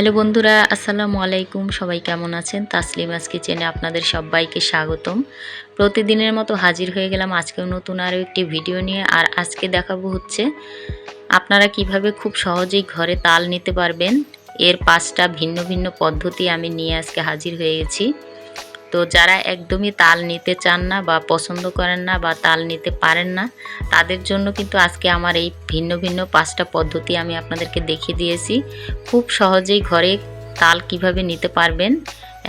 Hello বন্ধুরা, আসসালামু আলাইকুম। সবাই কেমন আছেন? তাসলিম তাসলিমাস কিচেনে আপনাদের সবাইকে স্বাগতম। প্রতিদিনের মতো হাজির হয়ে গেলাম আজকেও নতুন আরও একটি ভিডিও নিয়ে। আর আজকে দেখাবো হচ্ছে, আপনারা কীভাবে খুব সহজেই ঘরে তাল নিতে পারবেন। এর পাঁচটা ভিন্ন ভিন্ন পদ্ধতি আমি নিয়ে আজকে হাজির হয়ে গেছি। তো যারা একদমই তাল নিতে চান না বা পছন্দ করেন না বা তাল নিতে পারেন না, তাদের জন্য কিন্তু আজকে আমার এই ভিন্ন ভিন্ন পাঁচটা পদ্ধতি আমি আপনাদেরকে দেখিয়ে দিয়েছি। খুব সহজেই ঘরে তাল কীভাবে নিতে পারবেন,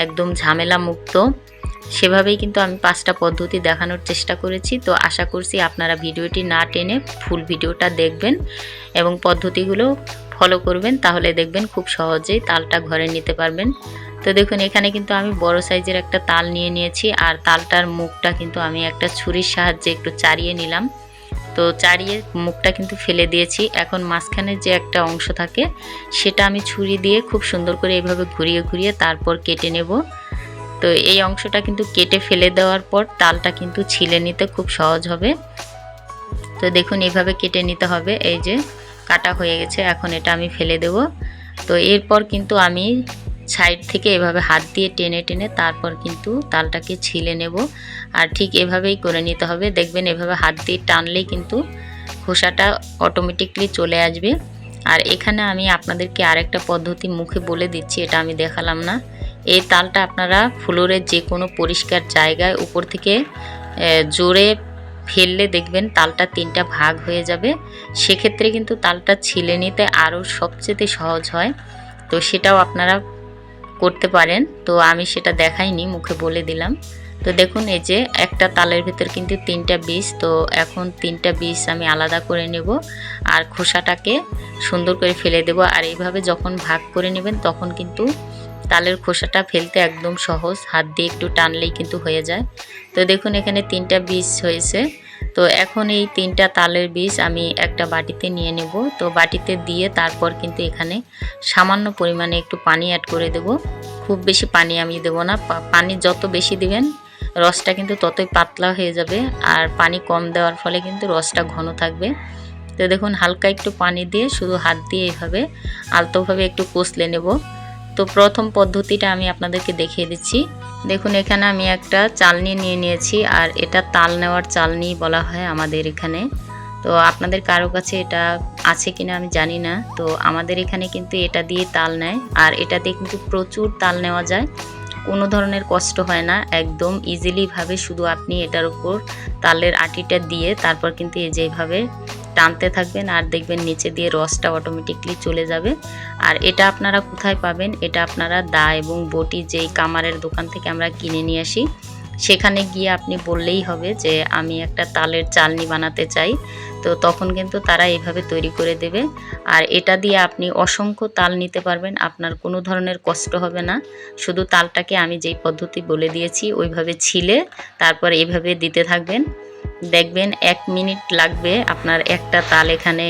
একদম ঝামেলা মুক্ত। সেভাবেই কিন্তু আমি পাঁচটা পদ্ধতি দেখানোর চেষ্টা করেছি। তো আশা করছি আপনারা ভিডিওটি না টেনে ফুল ভিডিওটা দেখবেন এবং পদ্ধতিগুলো ফলো করবেন, তাহলে দেখবেন খুব সহজেই তালটা ঘরে নিতে পারবেন। তো দেখুন, এখানে কিন্তু আমি বড় সাইজের একটা তাল নিয়ে নিয়েছি, আর তালটার মুখটা কিন্তু আমি একটা ছুরির সাহায্যে একটু চারিয়ে নিলাম। তো চারিয়ে মুখটা কিন্তু ফেলে দিয়েছি। এখন মাঝখানে যে একটা অংশ থাকে, সেটা আমি ছুরি দিয়ে খুব সুন্দর করে এইভাবে ঘুরিয়ে ঘুরিয়ে তারপর কেটে নেব। তো এই অংশটা কিন্তু কেটে ফেলে দেওয়ার পর তালটা কিন্তু ছিলে নিতে খুব সহজ হবে। তো দেখুন এইভাবে কেটে নিতে হবে। এই যে কাটা হয়ে গেছে, এখন এটা আমি ফেলে দেব। তো এরপর কিন্তু আমি সাইড থেকে এভাবে হাত দিয়ে টেনে টেনে তারপর কিন্তু তালটাকে ছিলে নেব। আর ঠিক এভাবেই করে নিতে হবে। দেখবেন এভাবে হাত দিয়ে টানলেই কিন্তু খোসাটা অটোমেটিকলি চলে আসবে। আর এখানে আমি আপনাদেরকে আরেকটা পদ্ধতি মুখে বলে দিচ্ছি, এটা আমি দেখালাম না। এই তালটা আপনারা ফ্লোরের যে কোনো পরিষ্কার জায়গায় উপর থেকে জোরে ফেললে দেখবেন তালটা তিনটা ভাগ হয়ে যাবে। সেক্ষেত্রে কিন্তু তালটা ছিলে নিতে আরও সবচেয়ে সহজ হয়। তো সেটাও আপনারা করতে পারেন। তো আমি সেটা দেখাইনি, মুখে বলে দিলাম। তো দেখুন, এই যে একটা তালের ভিতর কিন্তু তিনটা বীজ, তো এখন তিনটা বীজ আমি আলাদা করে নেব আর খোসাটাকে সুন্দর করে ফেলে দেব। আর এইভাবে যখন ভাগ করে নেবেন, তখন কিন্তু তালের খোসাটা ফেলতে একদম সহজ। হাত দিয়ে একটু টানলেই কিন্তু হয়ে যায়। তো দেখুন, এখানে তিনটা বীজ হয়েছে। তো এখন এই তিনটা তালের বীজ আমি একটা বাটিতে নিয়ে নেব। তো বাটিতে দিয়ে তারপর কিন্তু এখানে সামান্য পরিমাণে একটু পানি অ্যাড করে দেব। খুব বেশি পানি আমি দেব না। পানি যত বেশি দিবেন, রসটা কিন্তু ততই পাতলা হয়ে যাবে। আর পানি কম দেওয়ার ফলে কিন্তু রসটা ঘন থাকবে। তো দেখুন, হালকা একটু পানি দিয়ে শুধু হাত দিয়ে এইভাবে আলতোভাবে একটু কষলে নেব। তো প্রথম পদ্ধতিটা আমি আপনাদেরকে দেখিয়ে দিচ্ছি। দেখুন, এখানে আমি একটা চালনি নিয়ে নিয়েছি, আর এটা তাল নেওয়ার চালনি বলা হয় আমাদের এখানে। তো আপনাদের কারও কাছে এটা আছে কিনা আমি জানি না। তো আমাদের এখানে কিন্তু এটা দিয়ে তাল নেয়, আর এটা দিয়ে কিন্তু প্রচুর তাল নেওয়া যায়। কোনো ধরনের কষ্ট হয় না, একদম ইজিলিভাবে শুধু আপনি এটার উপর তালের আটিটা দিয়ে তারপর কিন্তু এই যেভাবে টানতে থাকবেন আর দেখবেন নিচে দিয়ে রসটা অটোমেটিকলি চলে যাবে। আর এটা আপনারা কোথায় পাবেন? এটা আপনারা দা এবং বটি যেই কামারের দোকান থেকে আমরা কিনে নিয়ে আসি, সেখানে গিয়ে আপনি বললেই হবে যে, আমি একটা তালের চালনি বানাতে চাই। তো তখন কিন্তু তারা এইভাবে তৈরি করে দেবে। আর এটা দিয়ে আপনি অসংখ্য তাল নিতে পারবেন, আপনার কোনো ধরনের কষ্ট হবে না। শুধু তালটাকে আমি যেই পদ্ধতি বলে দিয়েছি, ওইভাবে ছিলে, তারপর এইভাবে দিতে থাকবেন। দেখবেন এক মিনিট লাগবে আপনার একটা তাল এখানে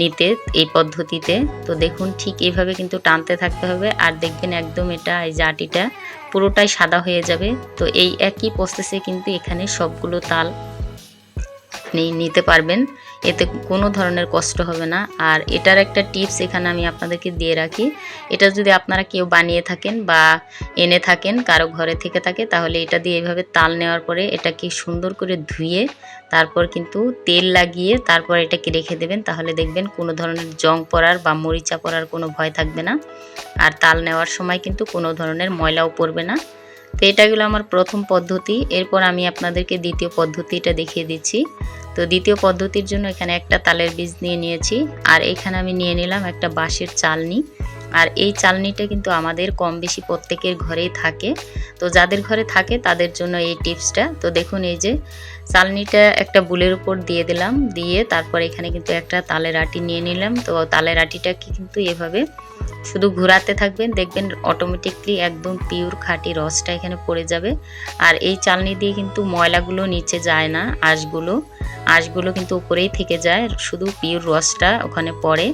নিতে এই পদ্ধতিতে। তো দেখুন ঠিক এইভাবে কিন্তু টানতে থাকতে হবে। আর দেখবেন একদম এটা, এই জাটিটা পুরোটাই সাদা হয়ে যাবে। তো এই একই প্রসেসে কিন্তু এখানে সবগুলো তাল নিতে পারবেন। এতে কোনো ধরনের কষ্ট হবে না। আর এটার একটা টিপস এখানে আমি আপনাদেরকে দিয়ে রাখি। এটা যদি আপনারা কেউ বানিয়ে থাকেন বা এনে থাকেন, কারও ঘরে থেকে থাকে, তাহলে এটা দিয়ে এইভাবে তাল নেওয়ার পরে এটাকে সুন্দর করে ধুয়ে তারপর কিন্তু তেল লাগিয়ে তারপর এটাকে রেখে দেবেন। তাহলে দেখবেন কোনো ধরনের জং পড়ার বা মরিচা পড়ার কোনো ভয় থাকবে না। আর তাল নেওয়ার সময় কিন্তু কোনো ধরনের ময়লাও পড়বে না। তো এটা গেলো আমার প্রথম পদ্ধতি। এরপর আমি আপনাদেরকে দ্বিতীয় পদ্ধতিটা দেখিয়ে দিচ্ছি। তো দ্বিতীয় পদ্ধতির জন্য এখানে একটা তালের বীজ নিয়ে নিয়েছি। আর এখানে আমি নিয়ে নিলাম একটা বাঁশের চালনি। আর এই চালনিটা কিন্তু আমাদের কম বেশি প্রত্যেকের ঘরেই থাকে। তো যাদের ঘরে থাকে তাদের জন্য এই টিপসটা। তো দেখুন এই যে চালনিটা একটা বুলের উপর দিয়ে দিলাম। দিয়ে তারপর এখানে কিন্তু একটা তালের আটি নিয়ে নিলাম। তো তালের আটিটাকে কিন্তু এভাবে শুধু ঘোরাতে থাকবেন, দেখবেন অটোমেটিকলি একদম পিওর খাঁটি রসটা এখানে পড়ে যাবে। আর এই চালনি দিয়ে কিন্তু ময়লাগুলো নিচে যায় না, আঁশগুলো। আঁশগুলো কিন্তু উপরেই থেকে যায়, শুধু পিওর রসটা ওখানে পড়ে।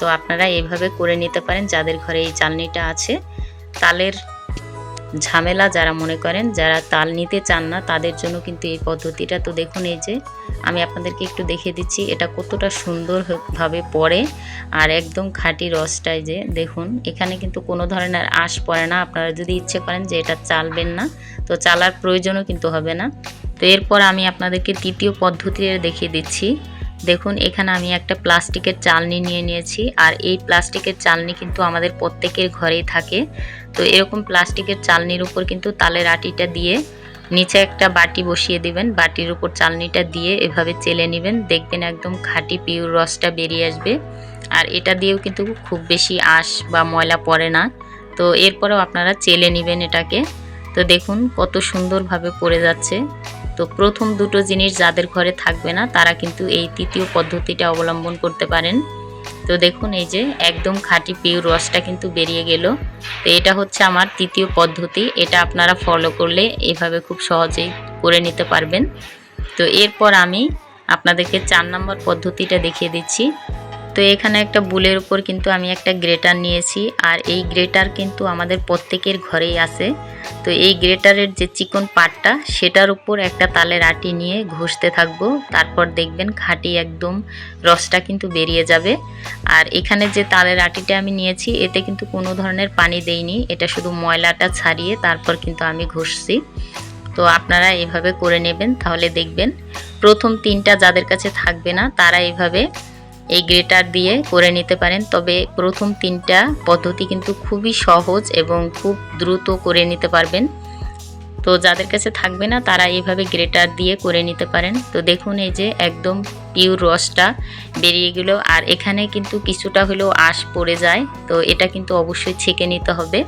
তো আপনারা এইভাবে করে নিতে পারেন, যাদের ঘরে এই চালনিটা আছে। তালের ঝামেলা যারা মনে করেন, যারা তাল নিতে চান না, তাদের জন্য কিন্তু এই পদ্ধতিটা। তো দেখুন এই যে আমি আপনাদেরকে একটু দেখিয়ে দিচ্ছি, এটা কতটা সুন্দরভাবে পড়ে। আর একদম খাঁটি রসটাই যে, দেখুন, এখানে কিন্তু কোনো ধরনের আঁশ পড়ে না। আপনারা যদি ইচ্ছে করেন যে এটা চালবেন না, তো চালার প্রয়োজনও কিন্তু হবে না। তো এরপর আমি আপনাদেরকে তৃতীয় পদ্ধতি দেখিয়ে দিচ্ছি। দেখুন, এখানে আমি একটা প্লাস্টিকের চালনি নিয়ে নিয়েছি। আর এই প্লাস্টিকের চালনি কিন্তু আমাদের প্রত্যেকের ঘরেই থাকে। তো এরকম প্লাস্টিকের চালনির উপর কিন্তু তালের আটিটা দিয়ে নিচে একটা বাটি বসিয়ে দিবেন। বাটির উপর চালনিটা দিয়ে এভাবে চেলে নেবেন। দেখবেন একদম খাঁটি পিউর রসটা বেরিয়ে আসবে। আর এটা দিয়েও কিন্তু খুব বেশি আঁশ বা ময়লা পড়ে না। তো এরপরেও আপনারা চেলে নেবেন এটাকে। তো দেখুন কত সুন্দরভাবে পড়ে যাচ্ছে। তো প্রথম দুটো জিনিস যাদের ঘরে থাকবে না, তারা কিন্তু এই তৃতীয় পদ্ধতিটা অবলম্বন করতে পারেন। তো দেখুন এই যে একদম খাঁটি পিওর রসটা কিন্তু বেরিয়ে গেল। তো এটা হচ্ছে আমার তৃতীয় পদ্ধতি। এটা আপনারা ফলো করলে এভাবে খুব সহজেই করে নিতে পারবেন। তো এরপর আমি আপনাদেরকে চার নম্বর পদ্ধতিটা দেখিয়ে দিচ্ছি। তো এখানে একটা বুলের উপর কিন্তু আমি একটা গ্রেটার নিয়েছি, আর এই গ্রেটার কিন্তু আমাদের প্রত্যেকের ঘরেই আছে। তো এই গ্রেটারের যে চিকন পাটটা, সেটার উপর একটা তালের আটি নিয়ে ঘষতে থাকব। তারপর দেখবেন খাঁটি একদম রসটা কিন্তু বেরিয়ে যাবে। আর এখানে যে তালের আটিটা আমি নিয়েছি, এতে কিন্তু কোনো ধরনের পানি দেইনি। এটা শুধু ময়লাটা ছাড়িয়ে তারপর কিন্তু আমি ঘষছি। তো আপনারা এভাবে করে নেবেন, তাহলে দেখবেন প্রথম তিনটা যাদের কাছে থাকবে না, তারা এভাবে এই গ্রেটার দিয়ে করে নিতে পারেন। তবে প্রথম তিনটা পদ্ধতি কিন্তু খুবই সহজ এবং খুব দ্রুত করে নিতে পারবেন। তো যাদের কাছে থাকবে না, তারা এইভাবে গ্রেটার দিয়ে করে নিতে পারেন। তো দেখুন, এই যে একদম পিওর রসটা বেরিয়ে গেল। আর এখানে কিন্তু কিছুটা হলেও আঁশ পড়ে যায়। তো এটা কিন্তু অবশ্যই ছেঁকে নিতে হবে।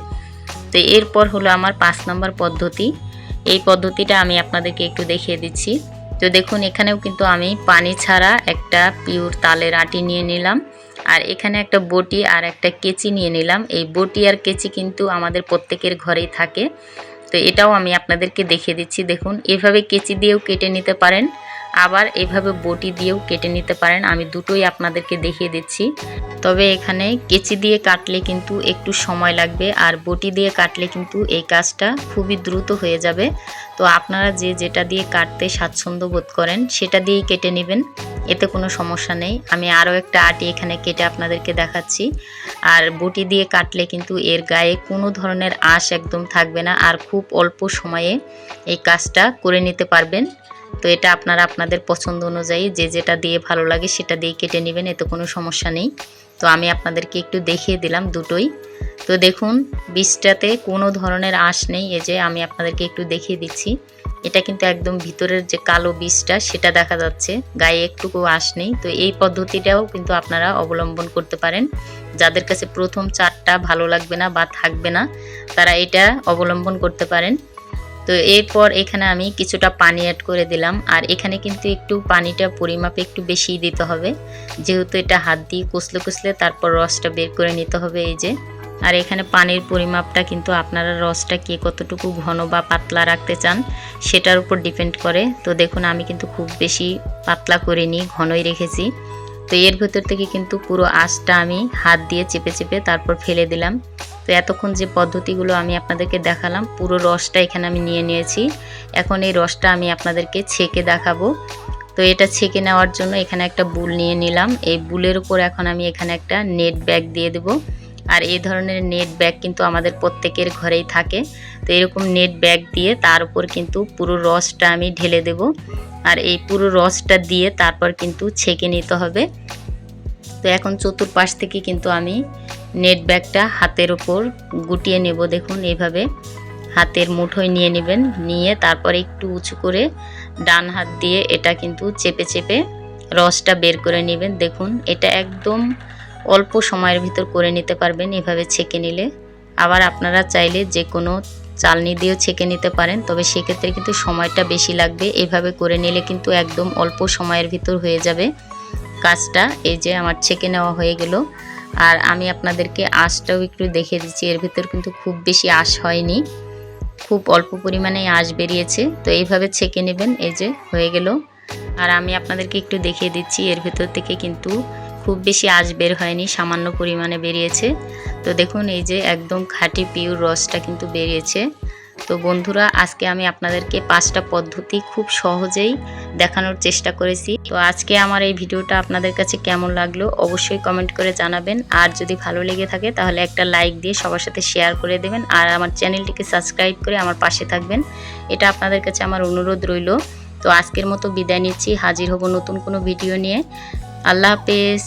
তো এরপর হলো আমার পাঁচ নম্বর পদ্ধতি। এই পদ্ধতিটা আমি আপনাদেরকে একটু দেখিয়ে দিচ্ছি। তো দেখুন, এখানেও কিন্তু আমি পানি ছাড়া একটা পিওর তালের আটি নিয়ে নিলাম। আর এখানে একটা বটি আর একটা কেচি নিয়ে নিলাম। এই বটি আর কেচি কিন্তু আমাদের প্রত্যেকের ঘরেই থাকে। তো এটাও আমি আপনাদেরকে দেখিয়ে দিচ্ছি। দেখুন, এভাবে কেচি দিয়েও কেটে নিতে পারেন। আবার এভাবে বটি দিয়েও কেটে নিতে পারেন। আমি দুটোই আপনাদেরকে দেখিয়ে দিচ্ছি। তবে এখানে কেচি দিয়ে কাটলে কিন্তু একটু সময় লাগবে আর বটি দিয়ে কাটলে কিন্তু এই কাজটা খুবই দ্রুত হয়ে যাবে। তো আপনারা যে যেটা দিয়ে কাটতে স্বাচ্ছন্দ্য বোধ করেন সেটা দিয়েই কেটে নেবেন, এতে কোনো সমস্যা নেই। আমি আরও একটা আটি এখানে কেটে আপনাদেরকে দেখাচ্ছি। আর বটি দিয়ে কাটলে কিন্তু এর গায়ে কোনো ধরনের আঁশ একদম থাকবে না আর খুব অল্প সময়ে এই কাজটা করে নিতে পারবেন। তো এটা আপনারা আপনাদের পছন্দ অনুযায়ী যে যেটা দিয়ে ভালো লাগে সেটা দিয়ে কেটে নেবেন, এতে কোনো সমস্যা নেই। তো আমি আপনাদেরকে একটু দেখিয়ে দিলাম দুটোই। তো দেখুন, বীজটাতে কোনো ধরনের আঁশ নেই, এই যে আমি আপনাদেরকে একটু দেখিয়ে দিচ্ছি। এটা কিন্তু একদম ভিতরের যে কালো বীজটা, সেটা দেখা যাচ্ছে। গায়ে একটুকু আঁশ নেই। তো এই পদ্ধতিটাও কিন্তু আপনারা অবলম্বন করতে পারেন। যাদের কাছে প্রথম চারটা ভালো লাগবে না বা থাকবে না, তারা এটা অবলম্বন করতে পারেন। তো এরপর এখানে আমি কিছুটা পানি অ্যাড করে দিলাম। আর এখানে কিন্তু একটু পানিটা পরিমাপে একটু বেশি দিতে হবে। যেহেতু এটা হাত দিয়ে কুচলে কুচলে তারপর রসটা বের করে নিতে হবে এই যে। আর এখানে পানির পরিমাপটা কিন্তু আপনারা রসটা কে কতটুকু ঘন বা পাতলা রাখতে চান সেটার উপর ডিপেন্ড করে। তো দেখুন, আমি কিন্তু খুব বেশি পাতলা করিনি, ঘনই রেখেছি। তো এর ভেতর থেকে কিন্তু পুরো আঁশটা আমি হাত দিয়ে চেপে চেপে তারপর ফেলে দিলাম। তো এতক্ষণ যে পদ্ধতিগুলো আমি আপনাদেরকে দেখালাম, পুরো রসটা এখানে আমি নিয়ে নিয়েছি। এখন এই রসটা আমি আপনাদেরকে ছেঁকে দেখাবো। তো এটা ছেঁকে নেওয়ার জন্য এখানে একটা বুল নিয়ে নিলাম। এই বুলের উপর এখন আমি এখানে একটা নেট ব্যাগ দিয়ে দেবো। আর এই ধরনের নেট ব্যাগ কিন্তু আমাদের প্রত্যেকের ঘরেই থাকে। তো এরকম নেট ব্যাগ দিয়ে তার উপর কিন্তু পুরো রসটা আমি ঢেলে দেব। আর এই পুরো রসটা দিয়ে তারপর কিন্তু ছেঁকে নিতে হবে। তো এখন চতুর্পাশ থেকে কিন্তু আমি নেট ব্যাগটা হাতের উপর গুটিয়ে নেব দেখুন এইভাবে। হাতের মুঠোয় নিয়ে নেবেন, নিয়ে তারপর একটু উঁচু করে ডান হাত দিয়ে এটা কিন্তু চেপে চেপে রসটা বের করে নেবেন। দেখুন এটা একদম অল্প সময়ের ভিতর করে নিতে পারবেন, এভাবে ছেঁকে নিলে। আবার আপনারা চাইলে যে কোনো চালনি দিয়েও ছেঁকে নিতে পারেন, তবে সেক্ষেত্রে কিন্তু সময়টা বেশি লাগবে। এভাবে করে নিলে কিন্তু একদম অল্প সময়ের ভিতর হয়ে যাবে কাজটা। এই যে আমার ছেঁকে নেওয়া হয়ে গেল। আর আমি আপনাদেরকে আঁশটাও একটু দেখে দিচ্ছি, এর ভিতর কিন্তু খুব বেশি আঁশ হয়নি। খুব অল্প পরিমাণে আঁশ বেরিয়েছে। তো এইভাবে ছেঁকে নেবেন, এই যে হয়ে গেল। আর আমি আপনাদেরকে একটু দেখিয়ে দিচ্ছি, এর ভিতর থেকে কিন্তু খুব বেশি আঁশ বের হয়নি, সামান্য পরিমাণে বেরিয়েছে। তো দেখুন, এই যে একদম খাঁটি পিওর রসটা কিন্তু বেরিয়েছে। তো বন্ধুরা, আজকে আমি আপনাদেরকে পাঁচটা পদ্ধতি খুব সহজেই দেখানোর চেষ্টা করেছি। তো আজকে আমার এই ভিডিওটা আপনাদের কাছে কেমন লাগল অবশ্যই কমেন্ট করে জানাবেন। আর যদি ভালো লেগে থাকে, তাহলে একটা লাইক দিয়ে সবার সাথে শেয়ার করে দেবেন। আর আমার চ্যানেলটিকে সাবস্ক্রাইব করে আমার পাশে থাকবেন। এটা আপনাদের কাছে আমার অনুরোধ রইল। তো আজকের মতো বিদায় নিচ্ছি। হাজির হব নতুন কোনো ভিডিও নিয়ে। আল্লাহ হাফেজ।